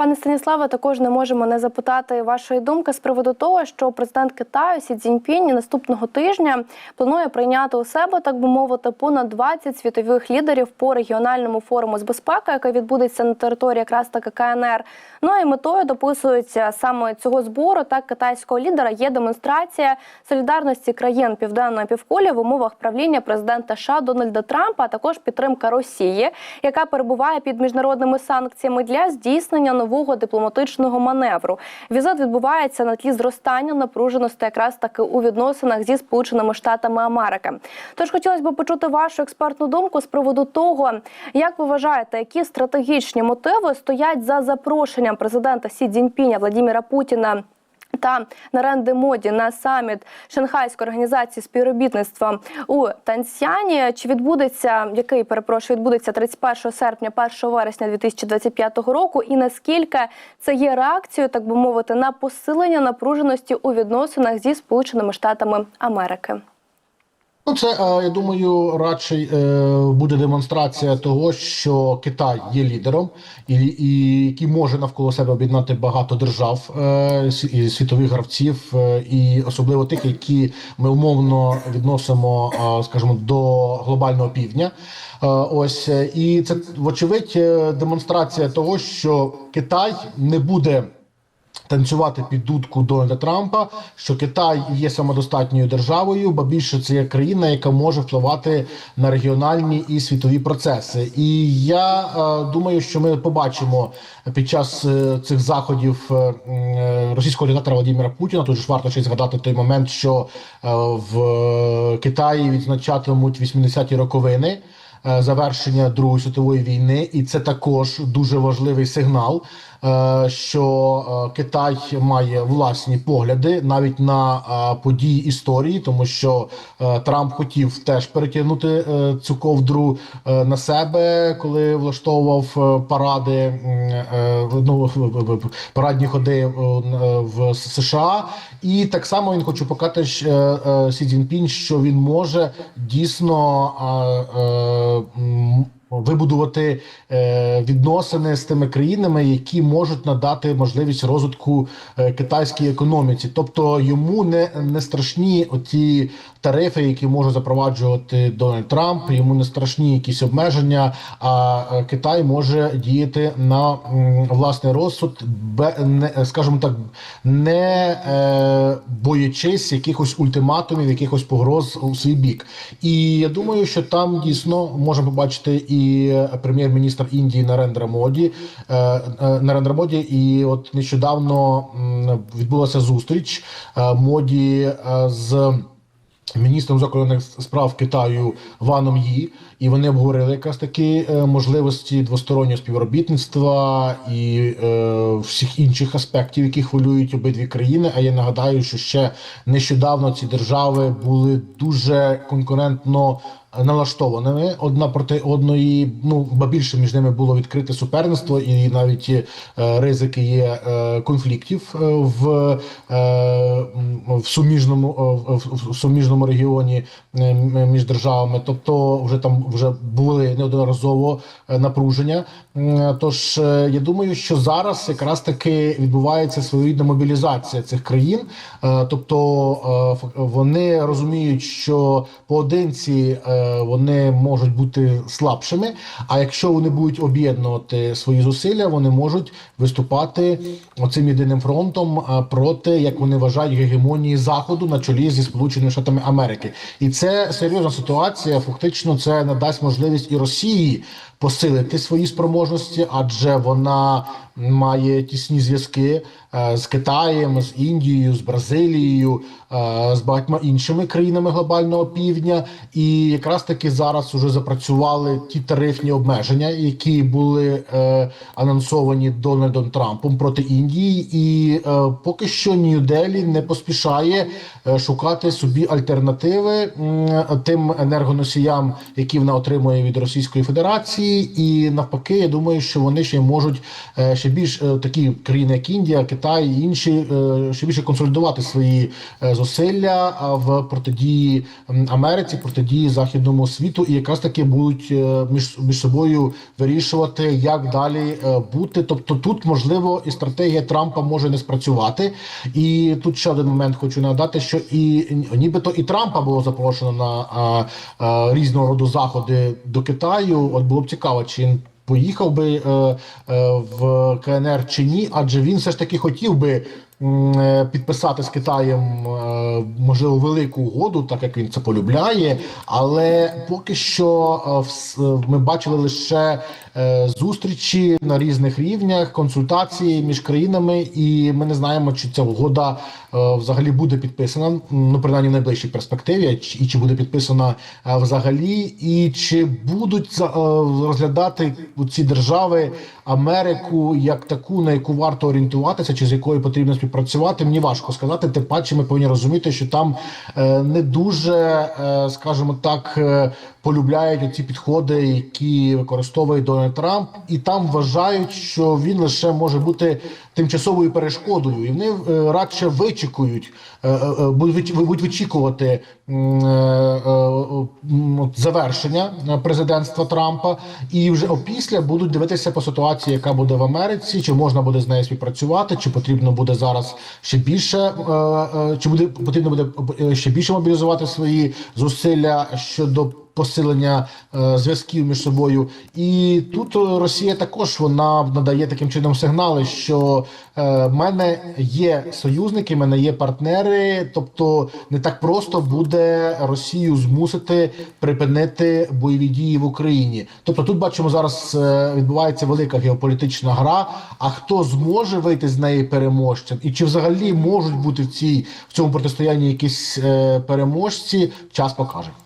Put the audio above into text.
Пане Станіславе, також не можемо не запитати вашої думки з приводу того, що президент Китаю Сі Цзіньпінь наступного тижня планує прийняти у себе, так би мовити, понад 20 світових лідерів по регіональному форуму з безпеки, який відбудеться на території якраз таки КНР. Ну і метою дописується саме цього збору так китайського лідера є демонстрація солідарності країн південної півкулі в умовах правління президента США Дональда Трампа, а також підтримка Росії, яка перебуває під міжнародними санкціями для здійснення нового дипломатичного маневру. Візит відбувається на тлі зростання напруженості якраз таки у відносинах зі Сполученими Штатами Америки. Тож хотілося б почути вашу експертну думку з приводу того, як ви вважаєте, які стратегічні мотиви стоять за запрошенням президента Сі Цзіньпіня Владіміра Путіна. Та Наренди Моді на саміт Шанхайської організації співробітництва у Танцяні. Чи відбудеться який перепрошую, відбудеться 31 серпня, 1 вересня 2025 року? І наскільки це є реакцією, так би мовити, на посилення напруженості у відносинах зі Сполученими Штатами Америки? Ну, це е, я думаю, радше буде демонстрація того, що Китай є лідером, і, і який може навколо себе об'єднати багато держав е, світових гравців, е, і особливо тих, які ми умовно відносимо, скажімо, до глобального півдня. Ось і це вочевидь демонстрація того, що Китай не буде танцювати під дудку Дональда Трампа, що Китай є самодостатньою державою, ба більше це є країна, яка може впливати на регіональні і світові процеси. І я е, думаю, що ми побачимо під час е, цих заходів е, російського диктатора Володимира Путіна. Тут ж варто ще згадати той момент, що е, в Китаї відзначатимуть 80-ті роковини завершення Другої світової війни, і це також дуже важливий сигнал, е, що е, Китай має власні погляди навіть на е, події історії, тому що е, Трамп хотів теж перетягнути е, цю ковдру е, на себе, коли влаштовував е, паради, е, ну парадні ходи е, в США, і так само він хоче показати е, е, Сі Цзіньпінь, що він може дійсно. Е, е, м, Вибудувати е, відносини з тими країнами, які можуть надати можливість розвитку е, китайській економіці, тобто йому не, не страшні оті тарифи, які може запроваджувати Дональд Трамп. Йому не страшні якісь обмеження. А е, Китай може діяти на власний розсуд, бе, не скажімо так, не боячись якихось ультиматумів, якихось погроз у свій бік. І я думаю, що там дійсно можемо побачити і прем'єр-міністр Індії Нарендра Моді е, е, Нарендра Моді. І от нещодавно відбулася зустріч е, моді е, з. Міністром закордонних справ Китаю Ваном Ї, і вони обговорили якраз такі е, можливості двостороннього співробітництва і е, всіх інших аспектів, які хвилюють обидві країни. А я нагадаю, що ще нещодавно ці держави були дуже конкурентно налаштованими одна проти одної. Ну ба більше між ними було відкрите суперництво, і навіть е, ризики є е, конфліктів е, в, в суміжному в, суміжному регіоні між державами. Тобто, вже там вже були неодноразово напруження. Тож я думаю, що зараз якраз таки відбувається своєрідна мобілізація цих країн. Тобто вони розуміють, що поодинці вони можуть бути слабшими. А якщо вони будуть об'єднувати свої зусилля, вони можуть виступати оцим єдиним фронтом проти, як вони вважають, гегемонії заходу на чолі зі Сполученими Штатами Америки. І це серйозна ситуація. Фактично, це надасть можливість і Росії посилити свої спроможності, адже вона має тісні зв'язки е, з Китаєм, з Індією, з Бразилією, е, з багатьма іншими країнами глобального півдня. І якраз таки зараз уже запрацювали ті тарифні обмеження, які були е, анонсовані Дональдом Трампом проти Індії, і поки що Нью-Делі не поспішає шукати собі альтернативи тим енергоносіям, які вона отримує від Російської Федерації. Росії, і навпаки, я думаю, що вони ще можуть е, ще більш е, такі країни, як Індія, Китай і інші, е, ще більше консолідувати свої зусилля в протидії Америці, протидії західному світу, і якраз таки будуть між, між собою вирішувати, як далі бути. Тобто, тут можливо і стратегія Трампа може не спрацювати. І тут ще один момент хочу нагадати, що і нібито і Трампа було запрошено на а, а, різного роду заходи до Китаю. От було б цікаво, чи він поїхав би е, е, в КНР чи ні, адже він все ж таки хотів би. Е, Підписати з Китаєм е, можливо велику угоду, так як він це полюбляє, але поки що е, ми бачили лише зустрічі на різних рівнях, консультації між країнами, і ми не знаємо, чи ця угода взагалі буде підписана, ну принаймні в найближчій перспективі, і чи буде підписана взагалі, і чи будуть розглядати ці держави Америку як таку, на яку варто орієнтуватися, чи з якою потрібно співпрацювати. Мені важко сказати. Тим паче, ми повинні розуміти, що там е, не дуже, е, скажімо так, е, полюбляють ці підходи, які використовує Дональд Трамп, і там вважають, що він лише може бути тимчасовою перешкодою, і вони е, радше вичікують, е, е, будуть будуть вичікувати завершення президентства Трампа, і вже опісля будуть дивитися по ситуації, яка буде в Америці, чи можна буде з нею співпрацювати, чи потрібно буде зараз ще більше, чи буде потрібно буде ще більше мобілізувати свої зусилля щодо посилення е, зв'язків між собою. І тут Росія також вона надає таким чином сигнали, що е, мене є союзники, мене є партнери. Тобто не так просто буде Росію змусити припинити бойові дії в Україні. Тобто, тут бачимо зараз е, відбувається велика геополітична гра. А хто зможе вийти з неї переможцем, і чи взагалі можуть бути в цій в цьому протистоянні якісь е, переможці? Час покаже.